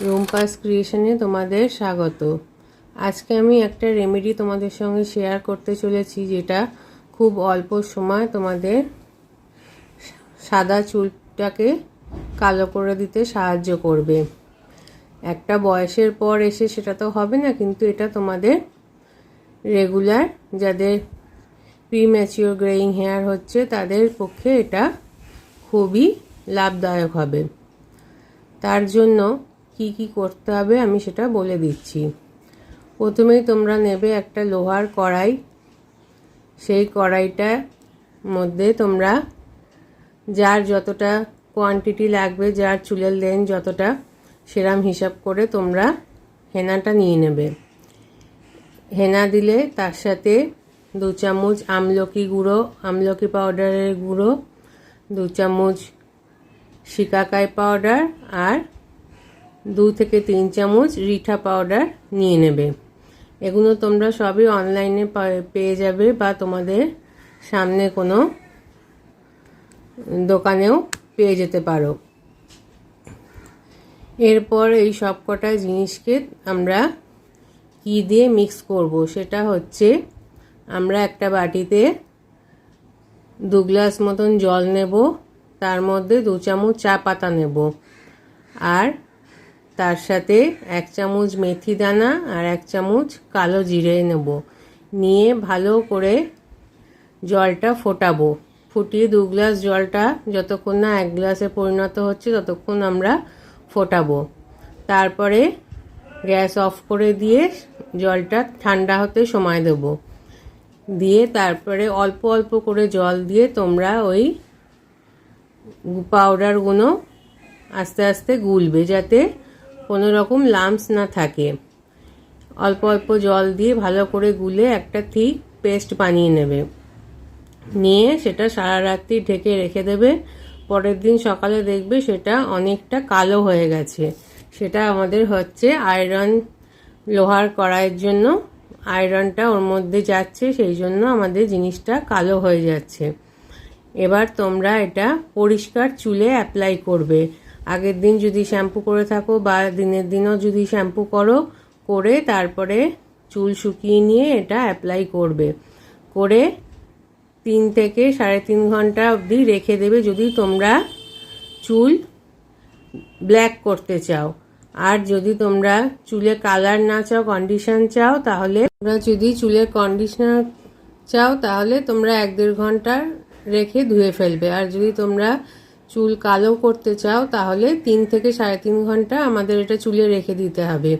টুম্পাস ক্রিয়েশনে তোমাদের স্বাগত। আজকে আমি একটা রেমেডি তোমাদের সঙ্গে শেয়ার করতে চলেছি, যেটা খুব অল্প সময় তোমাদের সাদা চুলটাকে কালো করে দিতে সাহায্য করবে। একটা বয়সের পর এসে সেটা তো হবে না, কিন্তু এটা তোমাদের রেগুলার যাদের প্রি ম্যাচিওর গ্রেইং হেয়ার হচ্ছে, তাদের পক্ষে এটা খুবই লাভদায়ক হবে। তার জন্য কি কি করতে হবে আমি সেটা বলে দিচ্ছি। প্রথমেই তোমরা নেবে একটা লোহার কড়াই। সেই কড়াইটার মধ্যে তোমরা যার যতটা কোয়ান্টিটি লাগবে, যার চুলের লেন যতটা, সেরাম হিসাব করে তোমরা হেনাটা নিয়ে নেবে। হেনা দিলে তার সাথে দু চামচ আমলকি গুঁড়ো, আমলকি পাউডারের গুঁড়ো, দু চামচ শিকাকাই পাউডার আর দু থেকে তিন চামচ রিঠা পাউডার নিয়ে নেবে। এগুলো তোমরা সবই অনলাইনে পেয়ে যাবে বা তোমাদের সামনে কোনো দোকানেও পেয়ে যেতে পারো। এরপর এই সব কটা জিনিসকে আমরা কি দিয়ে মিক্স করব সেটা হচ্ছে আমরা একটা বাটিতে দু গ্লাস মতন জল নেব, তার মধ্যে দু চামচ চা পাতা নেব। আর তার সাথে এক চামচ মেথি দানা আর এক চামচ কালো জিরে নেব। নিয়ে ভালো করে জলটা ফোটাবো। ফুটিয়ে দু গ্লাস জলটা যতক্ষণ না এক গ্লাসে পরিণত হচ্ছে ততক্ষণ আমরা ফোটাবো। তারপরে গ্যাস অফ করে দিয়ে জলটা ঠান্ডা হতে সময় দেব। দিয়ে তারপরে অল্প অল্প করে জল দিয়ে তোমরা ওই পাউডারগুলো আস্তে আস্তে গুলবে যাতে কোনো রকম লামস না থাকে। অল্প অল্প জল দিয়ে ভালো করে গুলে একটা থিক পেস্ট বানিয়ে নেবে। নিয়ে সেটা সারা রাত্রি ঢেকে রেখে দেবে। পরের দিন সকালে দেখবে সেটা অনেকটা কালো হয়ে গেছে। সেটা আমাদের হচ্ছে আয়রন লোহার কড়াইয়ের জন্য। আয়রনটা ওর মধ্যে যাচ্ছে, সেই জন্য আমাদের জিনিসটা কালো হয়ে যাচ্ছে। এবার তোমরা এটা পরিষ্কার চুলে অ্যাপ্লাই করবে। আগের দিন যদি শ্যাম্পু করে থাকো বা দিনের দিনও যদি শ্যাম্পু করো, করে তারপরে চুল শুকিয়ে নিয়ে এটা অ্যাপ্লাই করবে। করে তিন থেকে সাড়ে তিন ঘণ্টা অবধি রেখে দেবে যদি তোমরা চুল ব্ল্যাক করতে চাও। আর যদি তোমরা চুলে কালার না চাও কন্ডিশন চাও, তাহলে তোমরা যদি চুলের কন্ডিশনার চাও, তাহলে তোমরা এক দেড় ঘণ্টা রেখে ধুয়ে ফেলবে। আর যদি তোমরা চুল কালো করতে চাও, তাহলে তিন থেকে সাড়ে তিন ঘণ্টা আমাদের এটা চুলে রেখে দিতে হবে।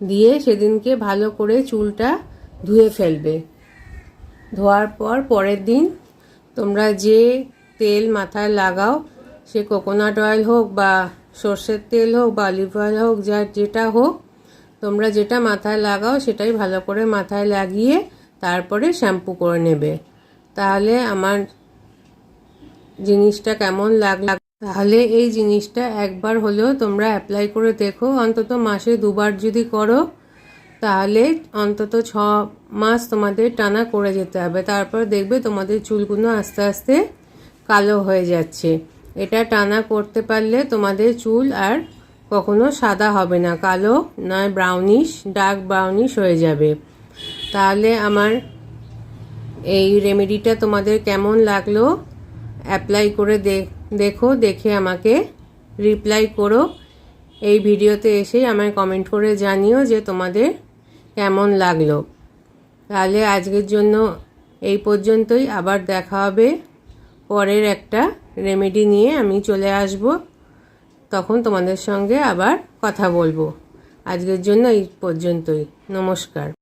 দিয়ে সেদিনকে ভালো করে চুলটা ধুয়ে ফেলবে। ধোয়ার পর পরের দিন তোমরা যে তেল মাথায় লাগাও, সে কোকোনাট অয়েল হোক বা সর্ষের তেল হোক বা অলিভ অয়েল হোক, যা যেটা হোক, তোমরা যেটা মাথায় লাগাও সেটাই ভালো করে মাথায় লাগিয়ে তারপরে শ্যাম্পু করে নেবে। তাহলে আমার জিনিসটা কেমন লাগল? তাহলে এই জিনিসটা একবার হলেও তোমরা অ্যাপ্লাই করে দেখো। অন্তত মাসে দুবার যদি করো, তাহলে অন্তত ছ মাস তোমাদের টানা করে যেতে হবে। তারপর দেখবে তোমাদের চুলগুলো আস্তে আস্তে কালো হয়ে যাচ্ছে। এটা টানা করতে পারলে তোমাদের চুল আর কখনো সাদা হবে না। কালো নয় ব্রাউনিশ ডার্ক ব্রাউনিশ হয়ে যাবে। তাহলে আমার এই রেমেডিটা তোমাদের কেমন লাগল? অ্যাপ্লাই করে দেখো, দেখে আমাকে রিপ্লাই করো। এই ভিডিওতে এসেই আমায় কমেন্ট করে জানিও যে তোমাদের কেমন লাগল। তাহলে আজকের জন্য এই পর্যন্তই। আবার দেখা হবে পরের একটা রেমেডি নিয়ে আমি চলে আসব। তখন তোমাদের সঙ্গে আবার কথা বলব। আজকের জন্য এই পর্যন্তই। নমস্কার।